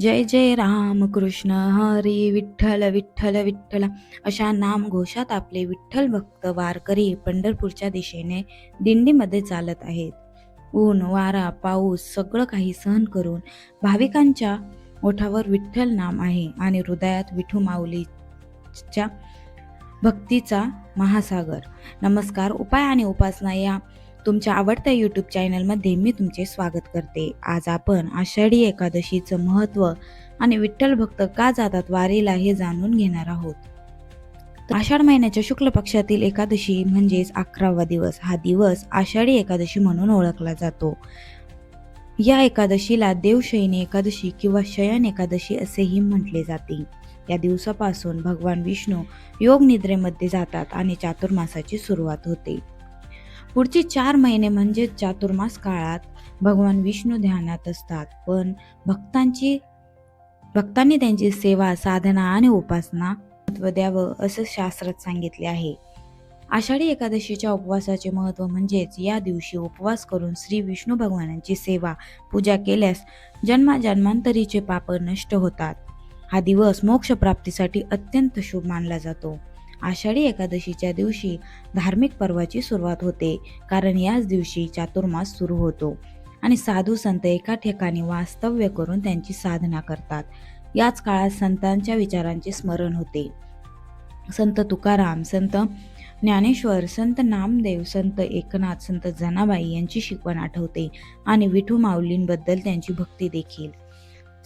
जय जय राम कृष्ण हरी विठ्ठल विठ्ठल विठ्ठल. अशा नामघोषात आपले विठ्ठल भक्त वारकरी पंढरपूरच्या दिशेने दिंडीमध्ये चालत आहेत. ऊन वारा पाऊस सगळं काही सहन करून भाविकांच्या ओठावर विठ्ठल नाम आहे आणि हृदयात विठू माऊलीच्या भक्तीचा महासागर. नमस्कार उपाय आणि उपासना या तुमच्या आवडत्या यूट्यूब चॅनलमध्ये मी तुमचे स्वागत करते. आज आपण आषाढी एकादशीचं महत्त्व आणि विठ्ठल भक्त का जातात वारीला हे जाणून घेणार आहोत. आषाढ महिन्याच्या शुक्ल पक्षातील एकादशी म्हणजेच अकरावा दिवस हा दिवस आषाढी एकादशी म्हणून ओळखला जातो. या एकादशीला देवशयनी एकादशी किंवा शयन एकादशी असेही म्हटले जाते. या दिवसापासून भगवान विष्णू योग निद्रेमध्ये जातात आणि चातुर्मासाची सुरुवात होते. पुढचे चार महिने म्हणजे चातुर्मास काळात भगवान विष्णू ध्यानात असतात. पण भक्तांची भक्तांनी त्यांची सेवा साधना आणि उपासना महत्त्व द्यावं असं शास्त्रात सांगितले आहे. आषाढी एकादशीच्या उपवासाचे महत्त्व म्हणजेच या दिवशी उपवास करून श्री विष्णू भगवानांची सेवा पूजा केल्यास जन्माजन्मांतरीचे पाप नष्ट होतात. हा दिवस मोक्षप्राप्तीसाठी अत्यंत शुभ मानला जातो. आषाढी एकादशीच्या दिवशी धार्मिक पर्वाची सुरुवात होते कारण याच दिवशी चातुर्मास सुरू होतो. आणि साधू संत एका ठिकाणी वास्तव्य करून त्यांची साधना करतात. याच काळात संतांच्या विचारांचे स्मरण होते. संत तुकाराम संत ज्ञानेश्वर संत नामदेव संत एकनाथ संत जनाबाई यांची शिकवण आठवते आणि विठू माऊलींबद्दल त्यांची भक्ती देखील.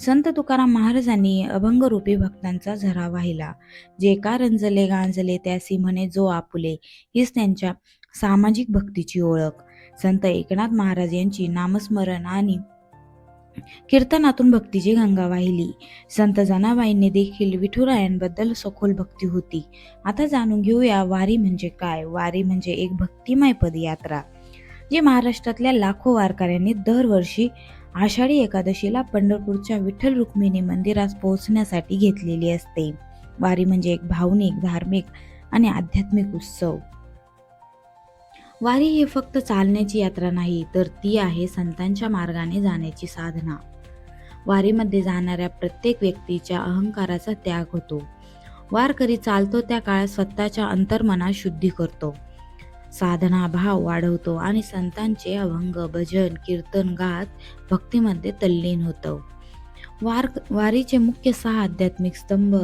संत तुकाराम महाराजांनी अभंगरूपी भक्तांचा झरा वाहिला. जे का रंजले गांजले त्यासी म्हणे जो आपुले हीच त्यांच्या सामाजिक भक्तीची ओळख. संत एकनाथ महाराज यांची नामस्मरण आणि कीर्तनातून भक्तीची गंगा वाहिली. संत जनाबाईंनी देखील विठुरायांबद्दल सखोल भक्ती होती. आता जाणून घेऊया वारी म्हणजे काय? वारी म्हणजे एक भक्तिमय पदयात्रा जी महाराष्ट्रातल्या लाखो वारकऱ्यांनी दरवर्षी आषाढी एकादशीला पंढरपूरच्या विठ्ठल रुक्मिणी मंदिरास पोहोचण्यासाठी घेतलेली असते. वारी म्हणजे एक भावनिक धार्मिक आणि आध्यात्मिक उत्सव. वारी ही फक्त चालण्याची यात्रा नाही तर ती आहे संतांच्या मार्गाने जाण्याची साधना. वारीमध्ये जाणाऱ्या प्रत्येक व्यक्तीच्या अहंकाराचा त्याग होतो. वारकरी चालतो त्या काळात स्वतःच्या अंतर्मनात शुद्धी करतो. साधनाभाव वाढवतो आणि संतांचे अभंग भजन कीर्तन गात भक्तीमध्ये तल्लीन होतं. वार वारीचे मुख्य सहा आध्यात्मिक स्तंभ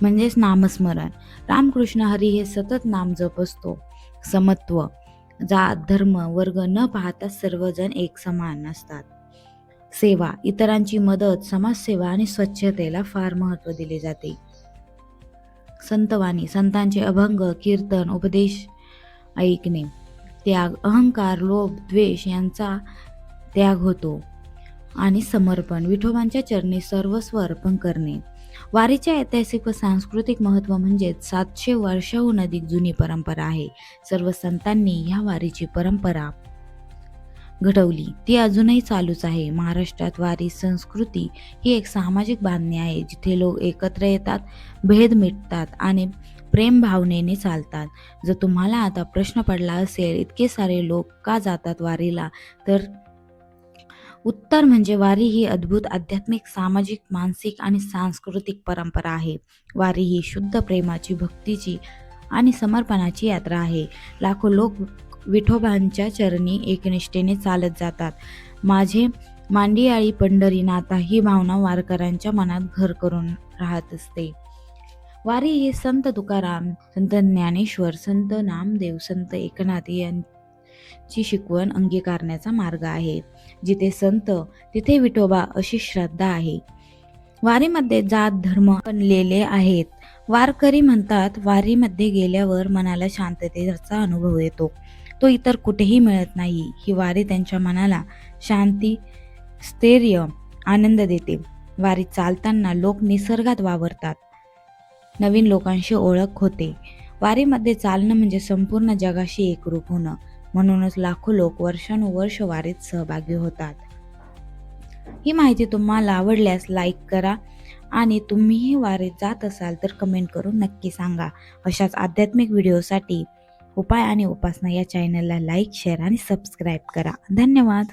म्हणजेच नामस्मरण. रामकृष्ण हरी हे सतत नाम जप असतो समत्व जात धर्म वर्ग न पाहता सर्वजण एक समान असतात. सेवा इतरांची मदत समाजसेवा आणि स्वच्छतेला फार महत्त्व दिले जाते. संतवाणी संतांचे अभंग कीर्तन उपदेश ऐकणे. त्याग अहंकार लोभ द्वेष यांचा त्याग होतो. आणि समर्पण विठोबांच्या चरणी सर्वस्व अर्पण करणे. वारीचे ऐतिहासिक व सांस्कृतिक महत्त्व म्हणजेच सातशे वर्षाहून अधिक जुनी परंपरा आहे. सर्व संतांनी ह्या वारीची परंपरा घडवली. ती अजूनही चालूच आहे. महाराष्ट्रात वारी संस्कृती ही एक सामाजिक बांधणी आहे जिथे लोक एकत्र येतात भेद मिटतात आणि प्रेम भावनेने चालतात. जर तुम्हाला आता प्रश्न पडला असेल इतके सारे लोक का जातात वारीला? तर उत्तर म्हणजे वारी ही अद्भुत आध्यात्मिक सामाजिक मानसिक आणि सांस्कृतिक परंपरा आहे. वारी ही शुद्ध प्रेमाची भक्तीची आणि समर्पणाची यात्रा आहे. लाखो लोक विठोबांच्या चरणी एकनिष्ठेने चालत जातात. माझे मांडियाळी पंढरीनाथा ही भावना वारकऱ्यांच्या मनात घर करून राहत असते. वारी हे संत तुकाराम संत ज्ञानेश्वर संत नामदेव संत एकनाथ यांची शिकवण अंगीकारण्याचा मार्ग आहे. जिथे संत तिथे विठोबा अशी श्रद्धा आहे. वारीमध्ये जात धर्म बनलेले आहेत. वारकरी म्हणतात वारीमध्ये गेल्यावर मनाला शांततेचा अनुभव येतो. तो इतर कुठेही मिळत नाही. ही वारी त्यांच्या मनाला शांती स्थैर्य आनंद देते. वारी चालताना लोक निसर्गात वावरतात. नवीन लोकांशी ओळख होते. वारीमध्ये चालणं म्हणजे संपूर्ण जगाशी एकरूप होणं. म्हणूनच लाखो लोक वर्षानुवर्ष वारीत सहभागी होतात. ही माहिती तुम्हाला आवडल्यास लाईक करा आणि तुम्हीही वारीत जात असाल तर कमेंट करून नक्की सांगा. अशाच आध्यात्मिक व्हिडिओसाठी उपाय आणि उपासना या चॅनलला लाईक शेअर आणि सबस्क्राईब करा. धन्यवाद!